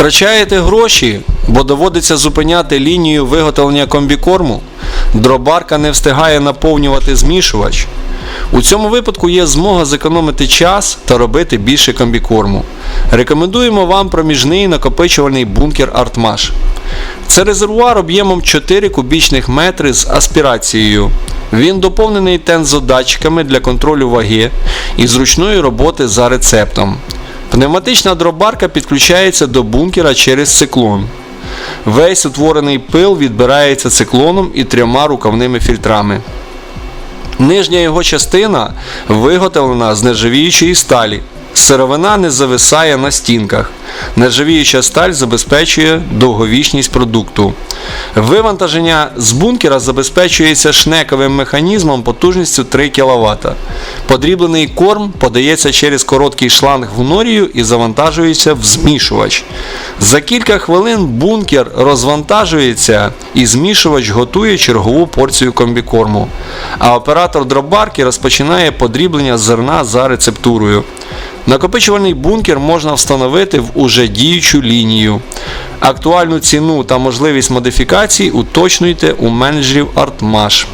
Втрачаєте гроші, бо доводиться зупиняти лінію виготовлення комбікорму. Дробарка не встигає наповнювати змішувач. У цьому випадку є змога зекономити час та робити більше комбікорму. Рекомендуємо вам проміжний накопичувальний бункер Артмаш. Це резервуар об'ємом 4 кубічних метри з аспірацією. Він доповнений тензодатчиками для контролю ваги і зручної роботи за рецептом. Пневматична дробарка підключається до бункера через циклон. Весь утворений пил відбирається циклоном і трьома рукавними фільтрами. Нижня його частина виготовлена з нержавіючої сталі. Сировина не зависає на стінках. Нержавіюча сталь забезпечує довговічність продукту. Вивантаження з бункера забезпечується шнековим механізмом потужністю 3 кВт. Подріблений корм подається через короткий шланг в норію і завантажується в змішувач. За кілька хвилин бункер розвантажується і змішувач готує чергову порцію комбікорму. А оператор дробарки розпочинає подріблення зерна за рецептурою. Накопичувальний бункер можна встановити в уже діючу лінію. Актуальну ціну та можливість модифікацій уточнюйте у менеджерів Artmash.